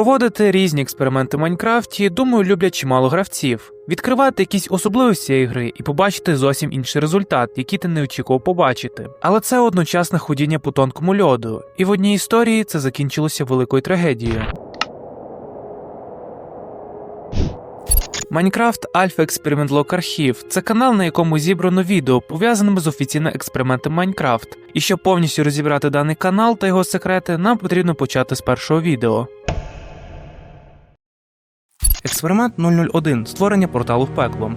Проводити різні експерименти в Майнкрафті, думаю, люблять чимало гравців. Відкривати якісь особливості цієї гри і побачити зовсім інший результат, який ти не очікував побачити. Але це одночасне ходіння по тонкому льоду, і в одній історії це закінчилося великою трагедією. Майнкрафт Альфа Експеримент Лок Архів це канал, на якому зібрано відео, пов'язаними з офіційним експериментом Майнкрафт. І щоб повністю розібрати даний канал та його секрети, нам потрібно почати з першого відео. Експеримент 001 створення порталу в пекло.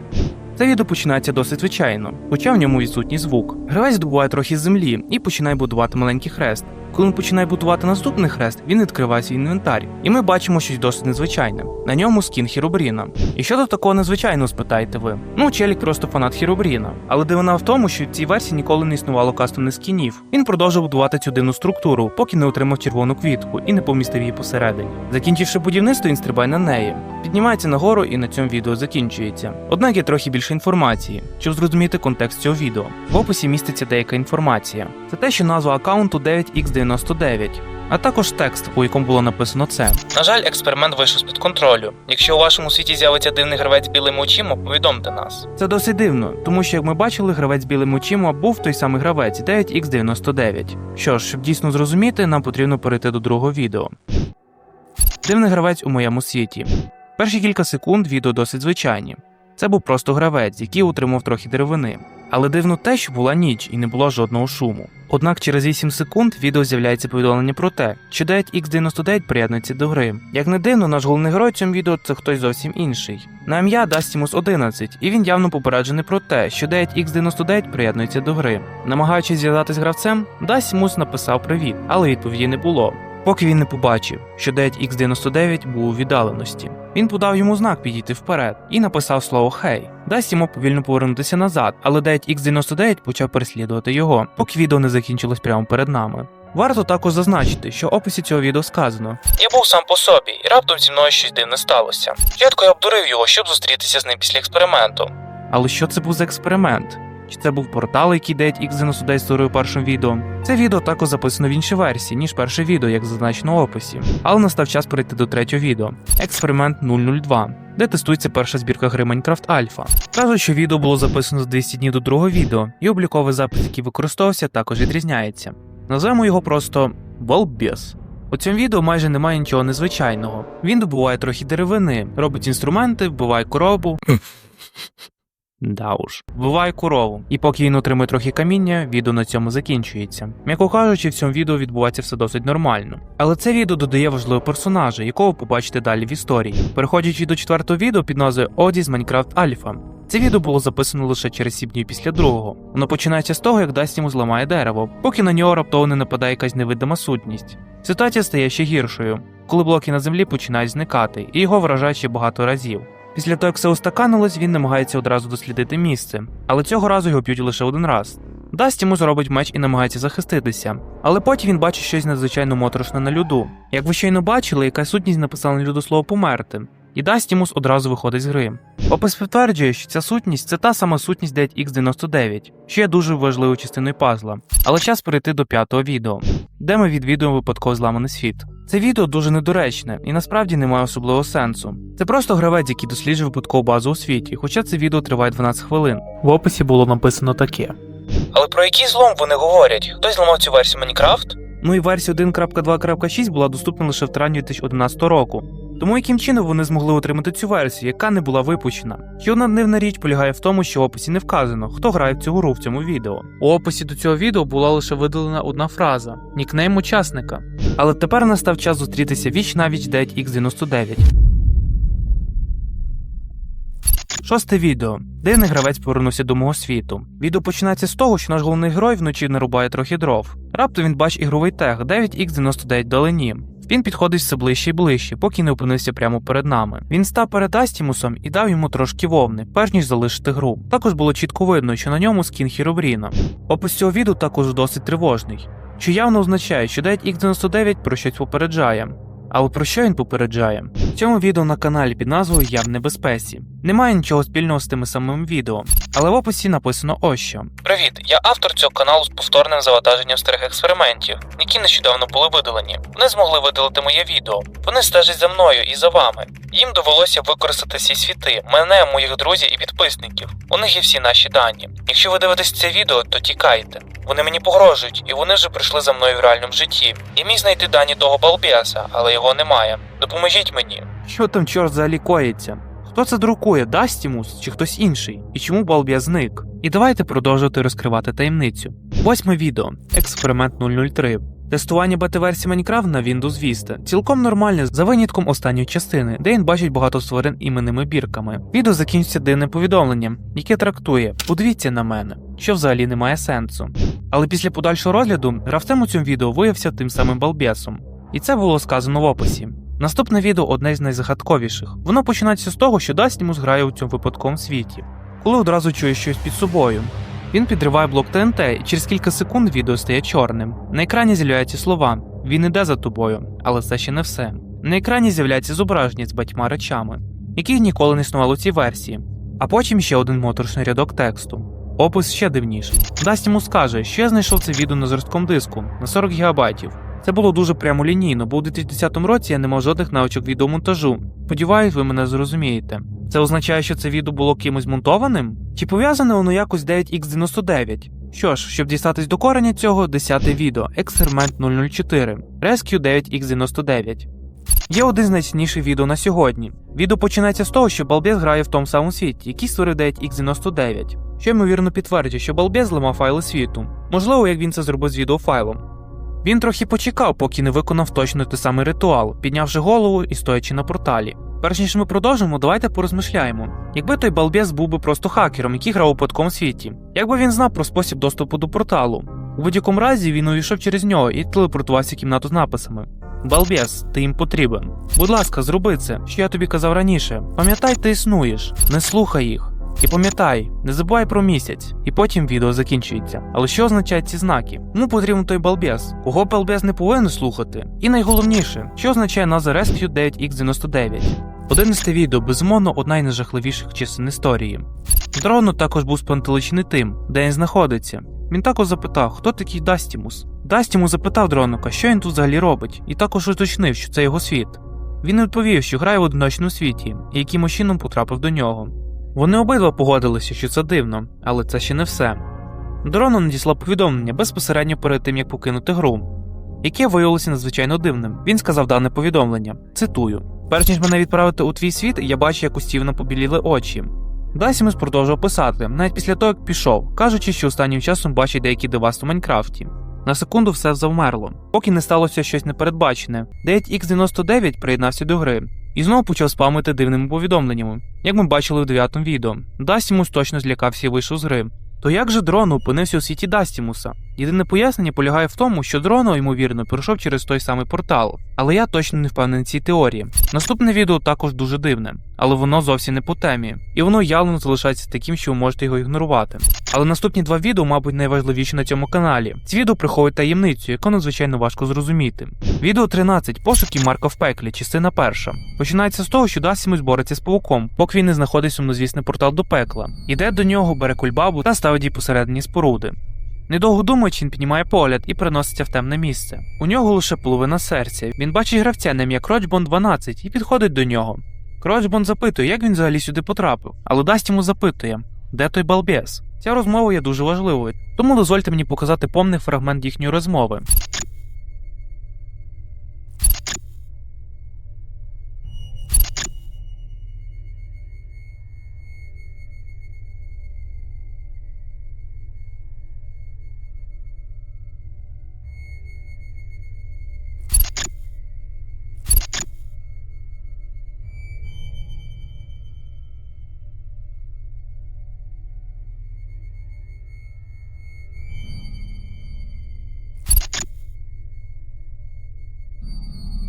Це відео починається досить звичайно, хоча в ньому відсутній звук. Гравець добуває трохи землі і починає будувати маленький хрест. Коли він починає будувати наступний хрест, він відкриває свій інвентар, і ми бачимо щось досить незвичайне. На ньому скін Хіробріна. І що до такого незвичайного, спитаєте ви? Ну, челік просто фанат Хіробріна. Але дивина в тому, що в цій версії ніколи не існувало кастомних скінів. Він продовжив будувати цю дивну структуру, поки не отримав червону квітку і не помістив її посередині. Закінчивши будівництво, він стрибає на неї. Піднімається нагору і на цьому відео закінчується. Однак є трохи більше інформації, щоб зрозуміти контекст цього відео. В описі міститься деяка інформація. Це те, що назва аккаунту 9x99, а також текст, у якому було написано це. На жаль, експеримент вийшов з під контролю. Якщо у вашому світі з'явиться дивний гравець з білими очима, повідомте нас. Це досить дивно, тому що як ми бачили, гравець з білими очима був той самий гравець 9x99. Що ж, щоб дійсно зрозуміти, нам потрібно перейти до другого відео. Дивний гравець у моєму світі. Перші кілька секунд відео досить звичайні. Це був просто гравець, який утримав трохи деревини. Але дивно те, що була ніч і не було жодного шуму. Однак через 8 секунд відео з'являється повідомлення про те, що 9x99 приєднується до гри. Як не дивно, наш головний герой цьому відео це хтось зовсім інший. На ім'я Дастімус 11, і він явно попереджений про те, що 9x99 приєднується до гри. Намагаючись зв'язатись з гравцем, Дастімус написав привіт, але відповіді не було. Поки він не побачив, що 9x99 був у віддаленості. Він подав йому знак підійти вперед і написав слово Хей. Дасть йому повільно повернутися назад, але 9x99 почав переслідувати його, поки відео не закінчилось прямо перед нами. Варто також зазначити, що в описі цього відео сказано: Я був сам по собі, і раптом зі мною щось дивне сталося. Спочатку я обдурив його, щоб зустрітися з ним після експерименту. Але що це був за експеримент? Чи це був портал, який 9x99 створив у першому відео? Це відео також записано в іншій версії, ніж перше відео, як зазначено в описі. Але настав час перейти до третього відео експеримент 002, де тестується перша збірка гри Minecraft Alpha. Кажуть, що відео було записано за 200 днів до другого відео, і обліковий запис, який використовувався, також відрізняється. Назвемо його просто Балбес. У цьому відео майже немає нічого незвичайного. Він добуває трохи деревини, робить інструменти, вбиває коробу. Да уж. Вбиває корову. І поки він отримує трохи каміння, відео на цьому закінчується. М'яко кажучи, в цьому відео відбувається все досить нормально. Але це відео додає важливого персонажа, якого побачите далі в історії. Переходячи до четвертого відео під назвою Оді з Minecraft Alpha. Це відео було записано лише через 7 днів після другого. Воно починається з того, як Дасть йому зламає дерево, поки на нього раптово не нападає якась невидима сутність. Ситуація стає ще гіршою, коли блоки на землі починають зникати, і його вражають ще багато разів. Після того, як все устаканилось, він намагається одразу дослідити місце, але цього разу його п'ють лише один раз. Дасть йому зробить меч і намагається захиститися, але потім він бачить щось надзвичайно моторошне на льоду. Як ви щойно бачили, яка сутність написала на льоду слово померти, і Дастімус одразу виходить з гри. Опис підтверджує, що ця сутність це та сама сутність 9x99, що є дуже важливою частиною пазла. Але час перейти до п'ятого відео, де ми відвідуємо випадково зламаний світ. Це відео дуже недоречне і насправді не має особливого сенсу. Це просто гравець, який досліджує випадкову базу у світі, хоча це відео триває 12 хвилин. В описі було написано таке. Але про який злом вони говорять? Хтось зламав цю версію Майнкрафт? Ну і версія 1.2.6 була доступна лише в травні 2011 року. Тому яким чином вони змогли отримати цю версію, яка не була випущена? Ще одна річ полягає в тому, що в описі не вказано, хто грає в цю гру в цьому відео. У описі до цього відео була лише видалена одна фраза нікнейм учасника. Але тепер настав час зустрітися віч на віч 9x99. Шосте відео. Дивний гравець повернувся до мого світу. Відео починається з того, що наш головний герой вночі нарубає трохи дров. Раптом він бачить ігровий тег 9x99 долині. Він підходить все ближче і ближче, поки не опинився прямо перед нами. Він став перед Астімусом і дав йому трошки вовни, перш ніж залишити гру. Також було чітко видно, що на ньому скін Хіробріна. Опис цього віду також досить тривожний, що явно означає, що 9x99 про щось попереджає. Але про що він попереджає? В цьому відео на каналі під назвою Я в небезпеці. Немає нічого спільного з тими самими відео, але в описі написано ось що. Привіт, я автор цього каналу з повторним завантаженням старих експериментів, які нещодавно були видалені. Вони змогли видалити моє відео. Вони стежать за мною і за вами. Їм довелося використати всі світи, мене, моїх друзів і підписників. У них є всі наші дані. Якщо ви дивитесь це відео, то тікайте. Вони мені погрожують, і вони вже прийшли за мною в реальному житті. Я міг знайти дані того балбеса, але його немає. Допоможіть мені. Що там чорт взагалі коїться? Хто це друкує, Дастімус чи хтось інший? І чому балб'я зник? І давайте продовжувати розкривати таємницю. Восьме відео. Експеримент 003. Тестування бета-версії Minecraft на Windows Vista. Цілком нормальне за винятком останньої частини, де він бачить багато створень іменними бірками. Відео закінчиться дивним повідомленням, яке трактує: подивіться на мене, що взагалі не має сенсу. Але після подальшого розгляду гравцем у цьому відео виявився тим самим балбесом. І це було сказано в описі. Наступне відео одне з найзагадковіших. Воно починається з того, що Дастімус грає у цьому випадковому світі, коли одразу чує щось під собою. Він підриває блок ТНТ, і через кілька секунд відео стає чорним. На екрані з'являються слова: Він іде за тобою, але це ще не все. На екрані з'являється зображення з батьма речами, яких ніколи не існувало у цій версії. А потім ще один моторошний рядок тексту. Опис ще дивніший. Дастімус каже, що я знайшов це відео на жорсткому диску на 40 гігабайтів. Це було дуже прямолінійно, бо у 2010 році я не мав жодних навичок відеомонтажу. Сподіваюсь, ви мене зрозумієте. Це означає, що це відео було кимось монтованим? Чи пов'язане воно якось 9X99? Що ж, щоб дістатись до кореня цього, 10 відео Експеримент 004 Rescue 9X99. Є один з найцінніших відео на сьогодні. Відео починається з того, що Балбес грає в тому самому світі, який створив 9X99, що ймовірно підтверджує, що Балбес зламав файли світу. Можливо, як він це зробив з відеофайлом. Він трохи почекав, поки не виконав точно той самий ритуал, піднявши голову і стоячи на порталі. Перш ніж ми продовжимо, давайте порозмишляємо. Якби той балбес був би просто хакером, який грав у випадковому світі, як би він знав про спосіб доступу до порталу. У будь-якому разі він увійшов через нього і телепортувався кімнату з написами. Балбес, ти їм потрібен. Будь ласка, зроби це, що я тобі казав раніше. Пам'ятай, ти існуєш, не слухай їх. І пам'ятай, не забувай про місяць, і потім відео закінчується. Але що означають ці знаки? Кому потрібен той балбес? Кого балбес не повинен слухати? І найголовніше, що означає назва Rescue 9X99? Одинадцяте відео, безумовно, одна із найжахливіших частин історії. Дрону також був спантеличений тим, де він знаходиться. Він також запитав, хто такий Дастімус. Дастімус запитав дронука, що він тут взагалі робить, і також уточнив, що це його світ. Він відповів, що грає в одиночному світі, і яким чином потрапив до нього. Вони обидва погодилися, що це дивно, але це ще не все. Дрону надіслав повідомлення безпосередньо перед тим, як покинути гру, яке виявилося надзвичайно дивним. Він сказав дане повідомлення. Цитую: Перш ніж мене відправити у твій світ, я бачу, як у Стівена побіліли очі. Дасімус продовжував писати, навіть після того, як пішов, кажучи, що останнім часом бачить деякі девасти у Майнкрафті. На секунду все завмерло, поки не сталося щось непередбачене. 9X99 приєднався до гри і знову почав спамити дивними повідомленнями, як ми бачили в дев'ятому відео. Дастімус точно злякався і вийшов з гри. То як же дрон опинився у світі Дастімуса? Єдине пояснення полягає в тому, що дрон, ймовірно, пройшов через той самий портал, але я точно не впевнений цій теорії. Наступне відео також дуже дивне, але воно зовсім не по темі, і воно явно залишається таким, що ви можете його ігнорувати. Але наступні два відео, мабуть, найважливіші на цьому каналі. Ці відео приховують таємницю, яку надзвичайно важко зрозуміти. Відео 13 пошуки Марка в пеклі, частина перша. Починається з того, що Дасімус бореться з павуком, поки він не знаходить сумнозвісний портал до пекла. Іде до нього, бере кульбабу та ставить її посередині споруди. Недовго думаючи, він піднімає погляд і переноситься в темне місце. У нього лише половина серця. Він бачить гравця на ім'я Крочбон 12 і підходить до нього. Крочбон запитує, як він взагалі сюди потрапив, але дасть йому запитує, де той балбес. Ця розмова є дуже важливою, тому дозвольте мені показати повний фрагмент їхньої розмови.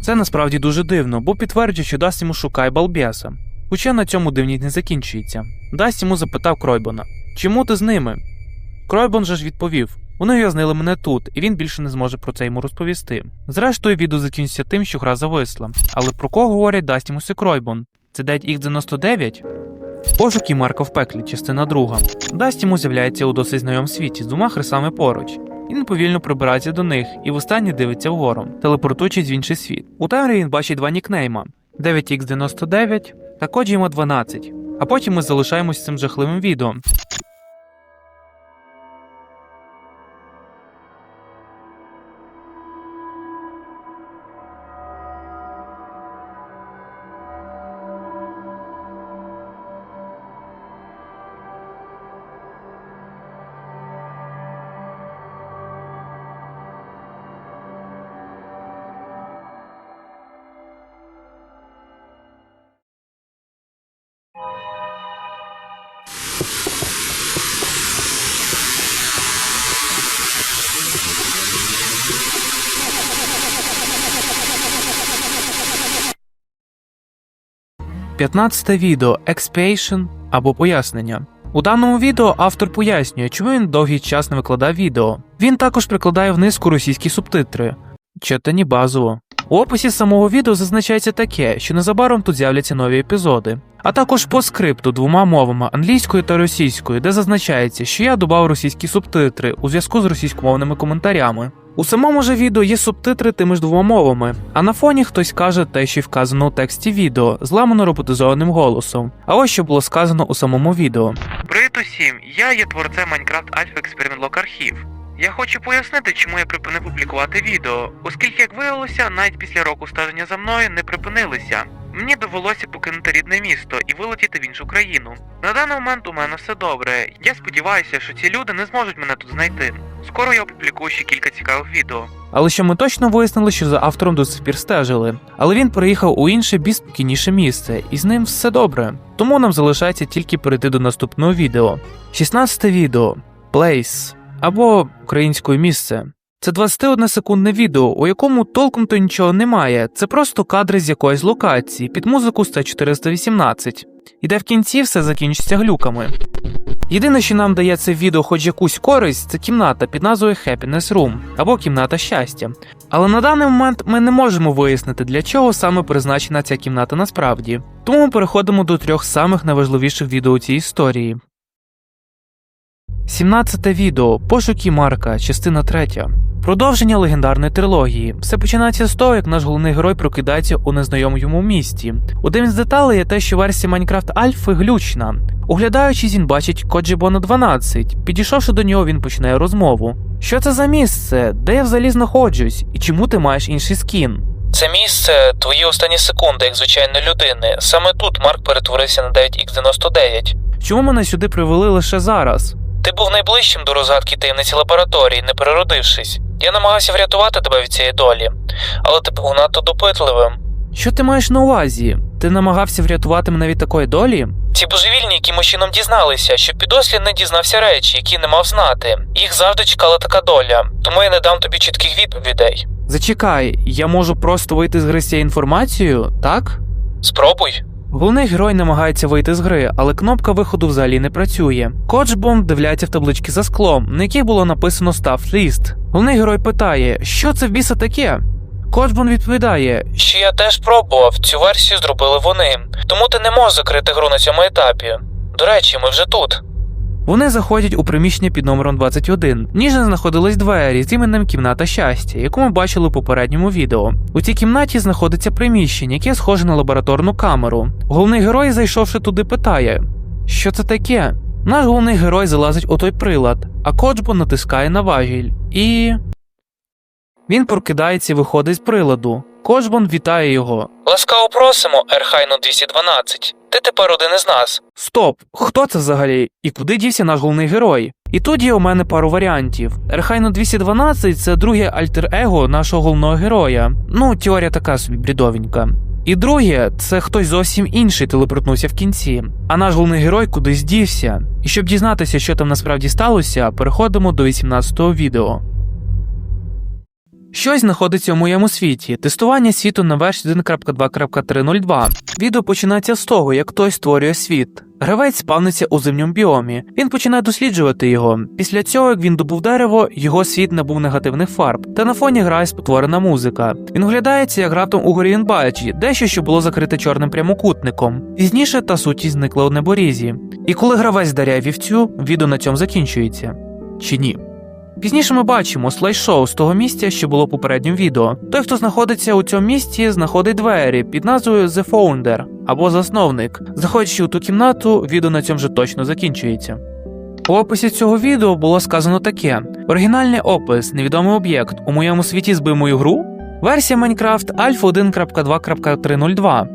Це насправді дуже дивно, бо підтверджує, що дасть йому шукає балбеса. Хоча на цьому дивність не закінчується. Дасть йому запитав Кройбона: Чому ти з ними? Кройбон же ж відповів: Вони ув'язнили мене тут, і він більше не зможе про це йому розповісти. Зрештою, відео закінчиться тим, що гра зависла. Але про кого говорять Дастімус і Кройбон? Це 9X99? Пошуки Марка в пеклі, частина друга. Дастіму з'являється у досить знайомому світі з двома хресами поруч. Він повільно прибирається до них і востаннє дивиться вгору, телепортуючись в інший світ. У темряві він бачить два нікнейма: 9X99 та Коджіма 12. А потім ми залишаємось цим жахливим відео. П'ятнадцяте відео Expiation або пояснення. У даному відео автор пояснює, чому він довгий час не викладав відео. Він також прикладає в низку російські субтитри, читані базово. У описі самого відео зазначається таке, що незабаром тут з'являться нові епізоди, а також по скрипту двома мовами англійською та російською, де зазначається, що я додав російські субтитри у зв'язку з російськомовними коментарями. У самому же відео є субтитри тими ж двома мовами, а на фоні хтось каже те, що вказано у тексті відео, зламано роботизованим голосом. А ось що було сказано у самому відео. Привіт усім! Я є творцем Minecraft Alpha Experiment Log Архів. Я хочу пояснити, чому я припинив публікувати відео, оскільки, як виявилося, навіть після року стеження за мною не припинилися. Мені довелося покинути рідне місто і вилетіти в іншу країну. На даний момент у мене все добре. Я сподіваюся, що ці люди не зможуть мене тут знайти. Скоро я опублікую ще кілька цікавих відео. Але що ми точно вияснили, що за автором до сих пір стежили. Але він переїхав у інше більш спокійніше місце, і з ним все добре. Тому нам залишається тільки перейти до наступного відео. 16 відео Place або українською місце. Це 21 секундне відео, у якому толком то нічого немає. Це просто кадри з якоїсь локації під музику 100-418. І де в кінці все закінчиться глюками. Єдине, що нам дає це відео хоч якусь користь, це кімната під назвою Happiness Room або кімната щастя. Але на даний момент ми не можемо вияснити, для чого саме призначена ця кімната насправді. Тому ми переходимо до трьох самих найважливіших відео цій історії. 17 відео Пошуки Марка, частина 3. Продовження легендарної трилогії. Все починається з того, як наш головний герой прокидається у незнайомому йому місті. Одним з деталей є те, що версія Minecraft Альфи глючна. Оглядаючись, він бачить Коджібона 12. Підійшовши до нього, він починає розмову. Що це за місце? Де я взагалі знаходжусь? І чому ти маєш інший скін? Це місце твої останні секунди, як звичайної людини. Саме тут Марк перетворився на 9X99. Чому мене сюди привели лише зараз? Ти був найближчим до розгадки таємниці лабораторії, не переродившись. Я намагався врятувати тебе від цієї долі, але ти був надто допитливим. Що ти маєш на увазі? Ти намагався врятувати мене від такої долі? Ці божевільні якимось чином дізналися, що підослід не дізнався речі, які не мав знати. Їх завжди чекала така доля, тому я не дам тобі чітких відповідей. Зачекай, я можу просто вийти з гри з цією інформацією, так? Спробуй. Головний герой намагається вийти з гри, але кнопка виходу взагалі не працює. Коджбом дивляться в таблички за склом, на яких було написано Staff List. Головний герой питає, що це в біса таке? Коджбон відповідає, що я теж пробував, цю версію зробили вони, тому ти не можеш закрити гру на цьому етапі. До речі, ми вже тут. Вони заходять у приміщення під номером 21. В ній же знаходились двері з іменем кімната щастя, яку ми бачили у попередньому відео. У цій кімнаті знаходиться приміщення, яке схоже на лабораторну камеру. Головний герой, зайшовши туди, питає: Що це таке? Наш головний герой залазить у той прилад, а Коджбо натискає на важіль і. Він прокидається і виходить з приладу. Коджбон вітає його. Ласкаво просимо, Ерхайно 212. Ти тепер один із нас. Стоп, хто це взагалі? І куди дівся наш головний герой? І тут є у мене пару варіантів. Ерхайно 212 це друге альтер-его нашого головного героя. Ну, теорія така собі брідовенька. І друге, це хтось зовсім інший телепортнувся в кінці, а наш головний герой кудись дівся. І щоб дізнатися, що там насправді сталося, переходимо до 18-го відео. Щось знаходиться у моєму світі. Тестування світу на версії 1.2.302. Відео починається з того, як хтось створює світ. Гравець спавниться у зимньому біомі. Він починає досліджувати його. Після цього, як він добув дерево, його світ набув негативних фарб. Та на фоні грає спотворена музика. Він виглядається як раптом у горі він бачить, дещо, що було закрите чорним прямокутником. Пізніше та сутість зникла у неборізі. І коли гравець даряє вівцю, відео на цьому закінчується. Чи ні? Пізніше ми бачимо слайд-шоу з того місця, що було в попередньому відео. Той, хто знаходиться у цьому місці, знаходить двері під назвою The Founder або засновник. Заходячи у ту кімнату, відео на цьому вже точно закінчується. У описі цього відео було сказано таке: оригінальний опис, невідомий об'єкт. У моєму світі збив мою гру. Версія Minecraft Alpha 1.2.302.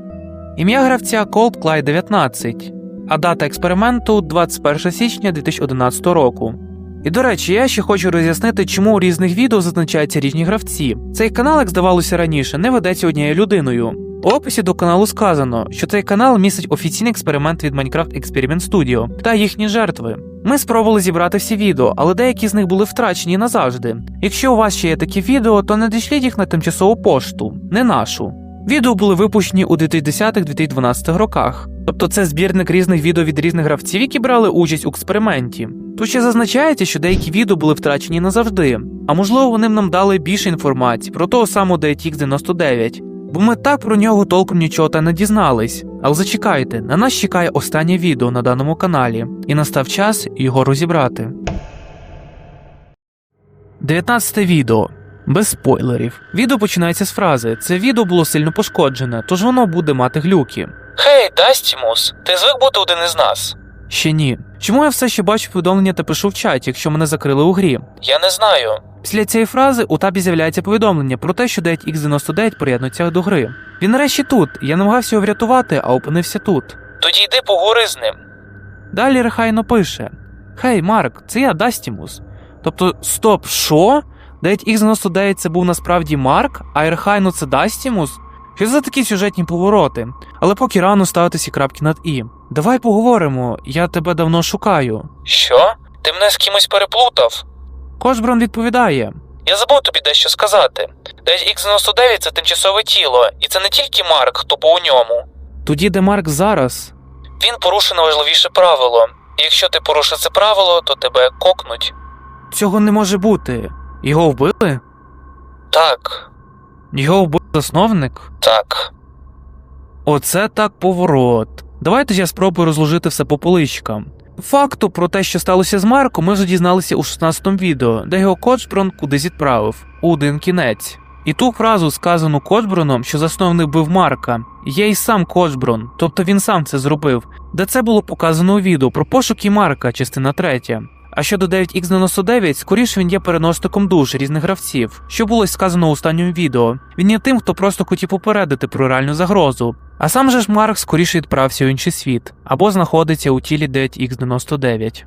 Ім'я гравця Cold Clyde 19, а дата експерименту 21 січня 2011 року. І до речі, я ще хочу роз'яснити, чому у різних відео зазначаються різні гравці. Цей канал, як здавалося раніше, не ведеться однією людиною. У описі до каналу сказано, що цей канал містить офіційний експеримент від Minecraft Experiment Studio та їхні жертви. Ми спробували зібрати всі відео, але деякі з них були втрачені назавжди. Якщо у вас ще є такі відео, то надішліть їх на тимчасову пошту, не нашу. Відео були випущені у 2010-2012 роках. Тобто це збірник різних відео від різних гравців, які брали участь у експерименті. Тут ще зазначається, що деякі відео були втрачені назавжди, а можливо вони нам дали більше інформації про того самого DTX 99. Бо ми так про нього толком нічого та не дізнались. Але зачекайте, на нас чекає останнє відео на даному каналі, і настав час його розібрати. 19 відео. Без спойлерів. Відео починається з фрази: це відео було сильно пошкоджене, тож воно буде мати глюки. Хей, Дастімус, ти звик бути один із нас? Ще ні. Чому я все ще бачу повідомлення та пишу в чаті, якщо мене закрили у грі? Я не знаю. Після цієї фрази у табі з'являється повідомлення про те, що 9x99 приєднується до гри. Він нарешті тут, я намагався його врятувати, а опинився тут. Тоді йди поговори з ним. Далі Рехайно пише: Хей, Марк, це я Дастімус. Тобто, стоп, що? 9x99 це був насправді Марк, а Ерхайно це Дастімус? Що за такі сюжетні повороти? Але поки рано ставити всі крапки над і. Давай поговоримо, я тебе давно шукаю. Що? Ти мене з кимось переплутав? Кошброн відповідає: Я забув тобі дещо сказати. 9x99 це тимчасове тіло, і це не тільки Марк, хто був у ньому. Тоді де Марк зараз? Він порушив найважливіше правило. І якщо ти порушив це правило, то тебе кокнуть. Цього не може бути. Його вбили? Так. Його вбив засновник? Так. Оце так поворот. Давайте я спробую розложити все по поличкам. Факту про те, що сталося з Марком, ми вже дізналися у 16-му відео, де його Коджброн кудись відправив у один кінець. І ту фразу, сказану Коджброном, що засновник бив Марка, є й сам Коджброн, тобто він сам це зробив, де це було показано у відео про пошуки Марка, частина 3. А щодо 9x99, скоріше він є переносником душ різних гравців, що було сказано у останньому відео. Він є тим, хто просто хотів попередити про реальну загрозу. А сам же ж Марк скоріше відправся у інший світ або знаходиться у тілі 9x99.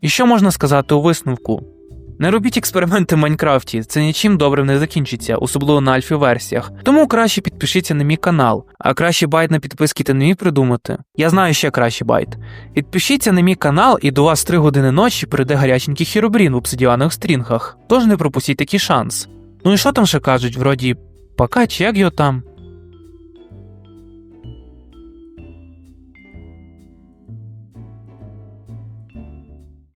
І що можна сказати у висновку? Не робіть експерименти в Майнкрафті, це нічим добрим не закінчиться, особливо на альфі версіях. Тому краще підпишіться на мій канал, а краще байт на підписки ти не міг придумати. Я знаю ще краще байт. Підпишіться на мій канал, і до вас 3 години ночі прийде гаряченький хіробрін в обсидіанових стрінгах. Тож не пропустіть такий шанс. Ну і що там ще кажуть, вроді, пока як його там?